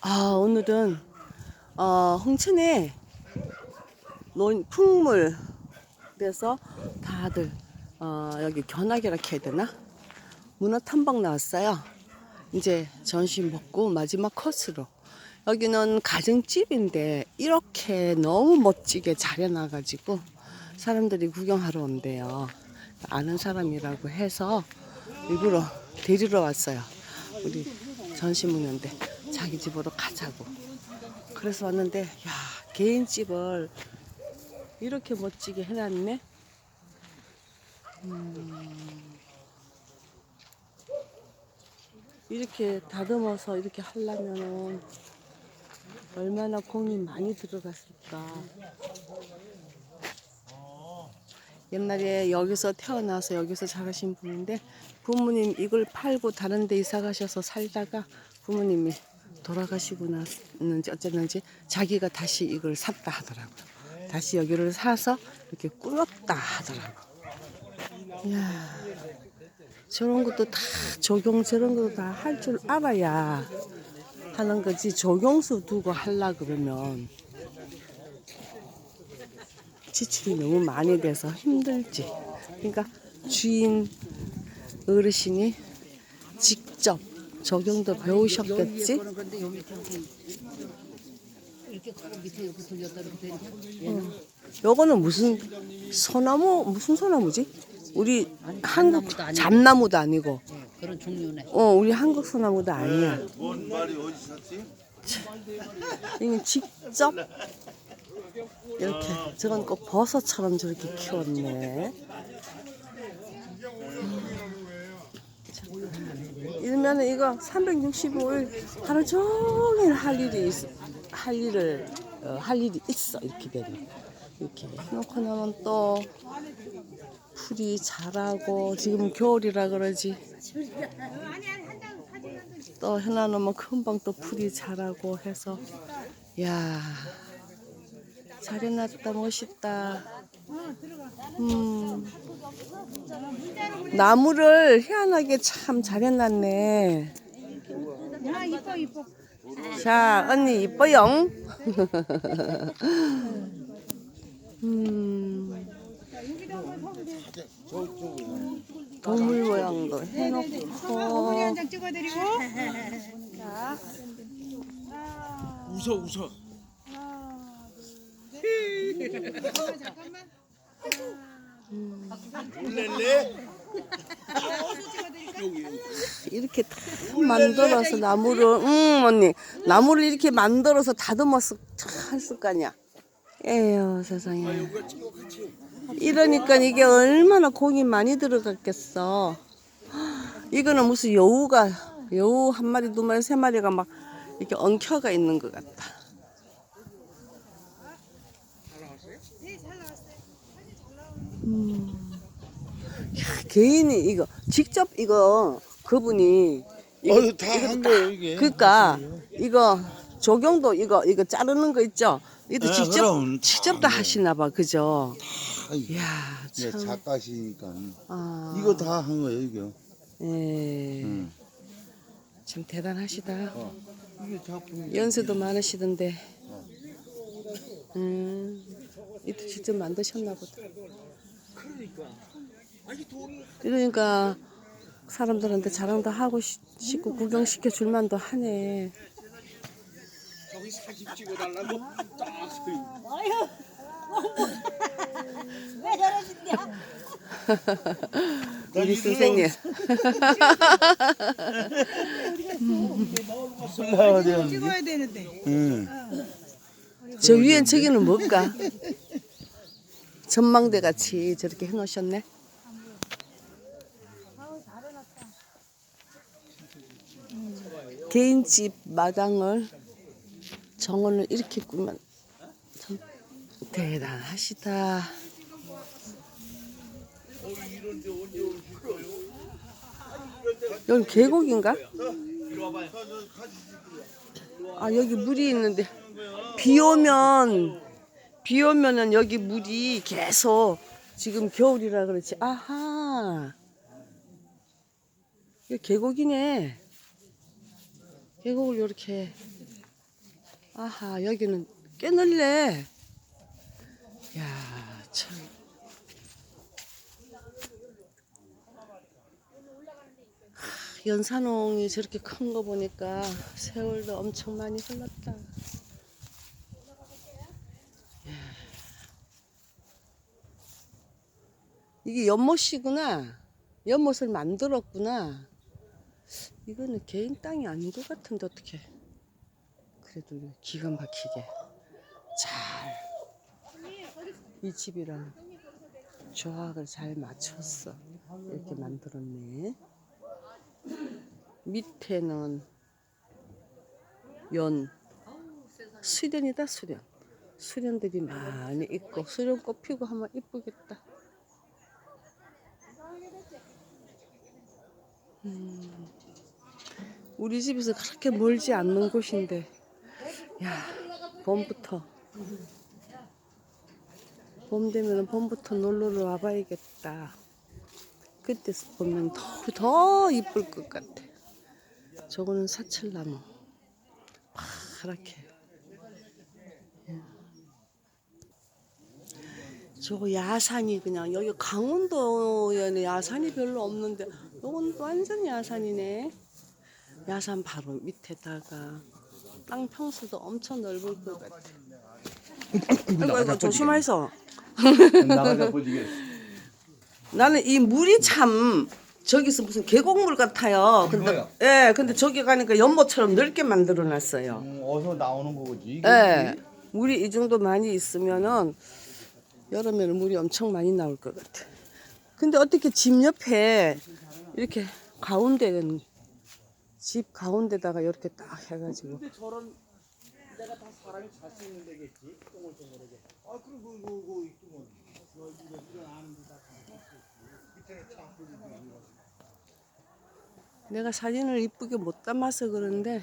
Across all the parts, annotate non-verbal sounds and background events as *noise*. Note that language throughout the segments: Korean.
아, 오늘은, 어, 홍천에 논, 풍물, 그래서 다들, 어, 여기 견학이라 해야 되나? 문어 탐방 나왔어요. 이제 점심 먹고 마지막 코스로. 여기는 가정집인데 이렇게 너무 멋지게 잘해놔가지고 사람들이 구경하러 온대요. 아는 사람이라고 해서 일부러 데리러 왔어요. 우리 전시 묵는데 자기 집으로 가자고. 그래서 왔는데 야 개인 집을 이렇게 멋지게 해놨네. 음, 이렇게 다듬어서 이렇게 하려면은 얼마나 공이 많이 들어갔을까. 옛날에 여기서 태어나서 여기서 자라신 분인데 부모님 이걸 팔고 다른 데 이사 가셔서 살다가 부모님이 돌아가시고 났는지 어쨌는지 자기가 다시 이걸 샀다 하더라고요. 다시 여기를 사서 이렇게 꾸몄다 하더라고. 이야, 저런 것도 다 적용 저런 것도 다 할 줄 알아야 하는 거지 적용수 두고 하려 그러면 지출이 너무 많이 돼서 힘들지. 그러니까 주인 어르신이 직접 적용도 배우셨겠지. 요 되니까 요거는 무슨 소나무 무슨 소나무지? 우리 한국 잠나무도 아니고. 잠나무도 아니고, 예, 그런 종류네. 어 우리 한국 소나무도 아니야. 뭔 말이 어디 샀지? 이게 직접 이렇게 저건 꼭 버섯처럼 저렇게 키웠네. 일면은 이거 365일 하루 종일 할 일이 있, 할 일을 어, 할 일이 있어 이렇게 되면. 이렇게 해놓고 나면 또 풀이 자라고 지금 겨울이라 그러지. 또 해놔놓으면 금방 또 풀이 자라고 해서 야 잘해놨다 멋있다. 음. 나무를 희한하게 참 잘해놨네. 자 언니 이뻐요? *laughs* 음. 동물 모양도 해놓고. 한장 찍어드리고. 자 웃어 울렐레? 이렇게 다 만들어서 나무를 응 언니. 나무를 이렇게 만들어서 다듬어서 했을 거 아니야. 에휴 세상에. 이러니까 이게 얼마나 공이 많이 들어갔겠어. 이거는 무슨 여우가 여우 한 마리 두 마리 세 마리가 막 이렇게 엉켜가 있는 것 같다 개인이 이거 직접 이거 그분이 이거 어, 다한 거예요 이게. 그러니까 이거 조경도 이거 이거 자르는 거 있죠. 이것도 네, 직접 그럼 직접 다 다, 네. 하시나 봐, 그죠? 아이, 이야 예, 참. 작가시니까 아, 이거 다 한 거예요 이거. 예, 응. 참 대단하시다. 어. 이게 작품이. 연세도 많으시던데. 음, 이것도 직접 만드셨나 보다. 그러니까 사람들한테 자랑도 하고 싶- 싶고 구경시켜 줄 만도 하네. 저기 사진 찍어달라고 딱왜 저러신냐 *laughs* 우리 선생님. 찍어야 되는데 응. 저 위엔 저기는 뭘까? 전망대 같이 저렇게 해놓으셨네. 개인 집 마당을 정원을 이렇게 꾸면 참 대단하시다. 여기 계곡인가? 아 여기 물이 있는데. 비 오면 비 오면은 여기 물이 계속 지금 겨울이라 그렇지. 아하. 이거 계곡이네 계곡을 이렇게. 아하 여기는 꽤 넓네. 야참. 연산홍이 저렇게 큰 거 보니까 세월도 엄청 많이 흘렀다. 이게 연못이구나. 연못을 만들었구나. 이거는 개인 땅이 아닌 것 같은데 어떻게? 그래도 기가 막히게 잘 이 집이랑 조합을 잘 맞췄어. 이렇게 만들었네. 밑에는 연 수련이다 수련. 수련들이 많이 있고 수련꽃 피고 하면 이쁘겠다. 우리 집에서 그렇게 멀지 않는 곳인데, 야, 봄부터. 봄 되면 봄부터 놀러를 와봐야겠다. 그때 보면 더, 더 이쁠 것 같아. 저거는 사철나무. 파랗게. 예. 저거 야산이 그냥 여기 강원도에는 야산이 별로 없는데 이건 완전 야산이네. 야산 바로 밑에다가 땅 평수도 엄청 넓을 것 같아. 아이고 아이고 조심하이소. 나가자 보지게. 나는 이 물이 참 저기서 무슨 계곡물 같아요. 근데? 예, 근데 저기 가니까 연못처럼 넓게 만들어 놨어요. 음, 어서 나오는 거지. 이게 예. 물이 이 정도 많이 있으면은 여름에는 물이 엄청 많이 나올 것 같아. 근데 어떻게 집 옆에 이렇게 가운데는 집 가운데다가 이렇게 딱 해가지고 근데 저런 내가 다 사람이 잘 수 있는 데겠지. 그러게. 아 그럼 그거 그거 있구먼. 너 이거 이거 아는 데다 밑에는 참 내가 사진을 이쁘게 못 담아서 그런데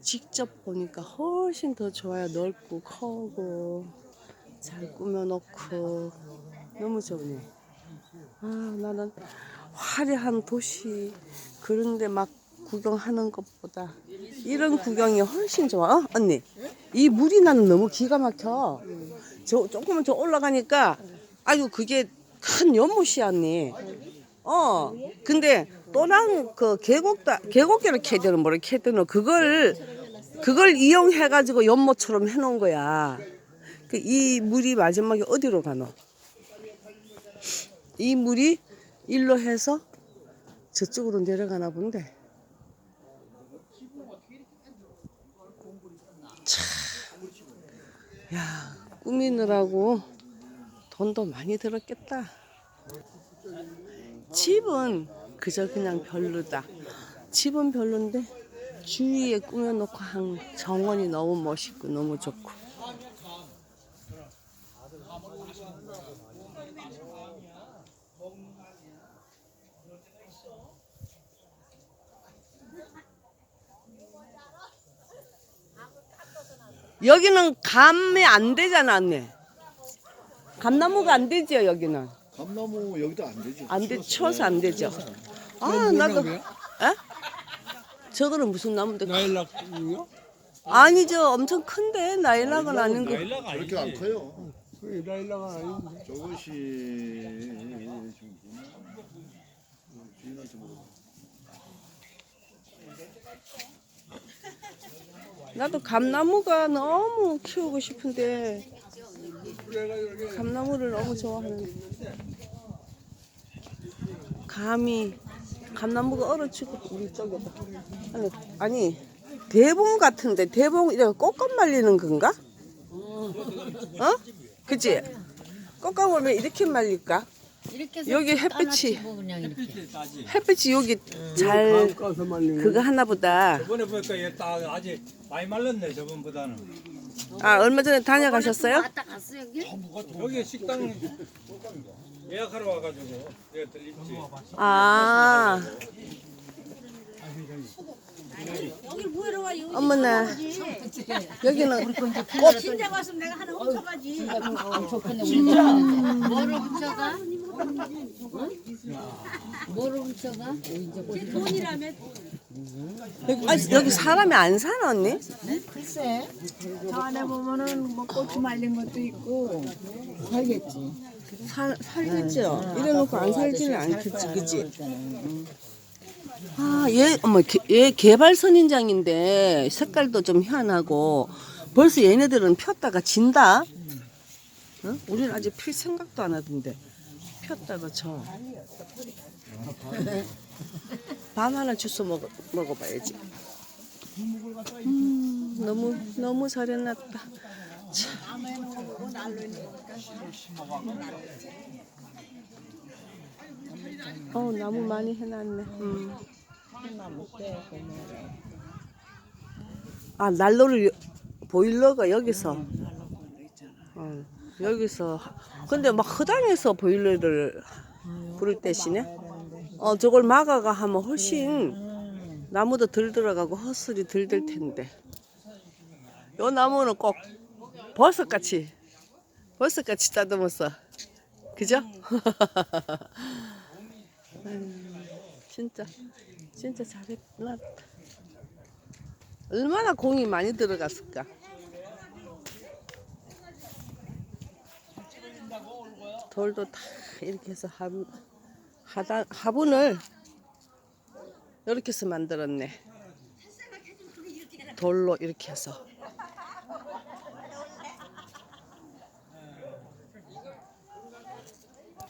직접 보니까 훨씬 더 좋아요. 넓고 크고 잘 꾸며놓고 너무 좋네. 아 나는 화려한 도시 그런데 막 구경하는 것보다 이런 구경이 훨씬 좋아. 어? 언니 이 물이 나는 너무 기가 막혀. 저 조금만 더 올라가니까 아유 그게 큰 연못이야 언니. 어, 근데 또랑 그 계곡다 계곡계를 캐드는 뭐를 캐드는 그걸 그걸 이용해 가지고 연못처럼 해놓은 거야. 그 이 물이 마지막에 어디로 가노? 이 물이 일로 해서 저쪽으로 내려가나 본데. 야 꾸미느라고 돈도 많이 들었겠다. 집은 그저 그냥 별로다. 집은 별론데 주위에 꾸며놓고 한 정원이 너무 멋있고 너무 좋고. 여기는 감이 안 되잖아, 언니. 감나무가 안 되죠, 여기는. 감나무 여기도 안 되지. 안 돼, 추워서 안 되죠. 아, 나도. 에? 저거는 무슨 나무인데? 나일락이요? 아니죠. 엄청 큰데 나일락은 아닌 거. 나일락 아니지. 그렇게 안 커요. 그 나일락은 아닌데. 저것이 지금 주인한테 물어봐. 나도 감나무가 너무 키우고 싶은데 감나무를 너무 좋아하는데 감이 감나무가 얼어 죽고 우리 쪽에다 아니 아니 대봉 같은데 대봉 이렇게 꽃감 말리는 건가? 어? 그치? 꽃감 보면 이렇게 말릴까? 이렇게 해서 여기 햇빛이 따놨지, 뭐 그냥 이렇게. 햇빛이 여기 잘 가서 말리는. 그거 하나 보다 저번에 보니까 얘딱 아직 많이 말랐네 저번보다는 아 얼마 전에 다녀가셨어요? 왔다 갔어 여기? 여기 식당 예약하러 와가지고 내가 들립지 아 어머나 여기는 진작 왔으면 내가 하나 훔쳐가지. 뭐를 훔쳐가? 뭐를 훔쳐가? 돈이라며 여기, 아, 여기 사람이 안 사나 언니? 글쎄 저 안에 보면은 뭐 고추 말린 것도 있고 살겠지 사, 살겠죠. 이래놓고 안 살지는 않겠지, 그치? 아, 얘, 어머, 개, 얘 개발 선인장인데 색깔도 좀 희한하고 벌써 얘네들은 폈다가 진다. 응? 우리는 아직 필 생각도 안 하던데 폈다가 져. 밤 하나 주워 먹어 먹어봐야지. 음, 너무 너무 잘 해놨다. 어 나무 많이 해놨네. 음. 아 난로를 여- 보일러가 여기서. 어, 여기서 하- 근데 막 허당에서 보일러를 부를 대신에 어 저걸 막아가 하면 훨씬 나무도 덜 들어가고 헛소리 덜될 텐데. 요 나무는 꼭 버섯같이 버섯같이 따듬었어. 그죠? 음, *laughs* 진짜 진짜 잘해놨다. 얼마나 공이 많이 들어갔을까? 돌도 다 이렇게 해서 하부, 하단, 화분을 이렇게 해서 만들었네. 돌로 이렇게 해서.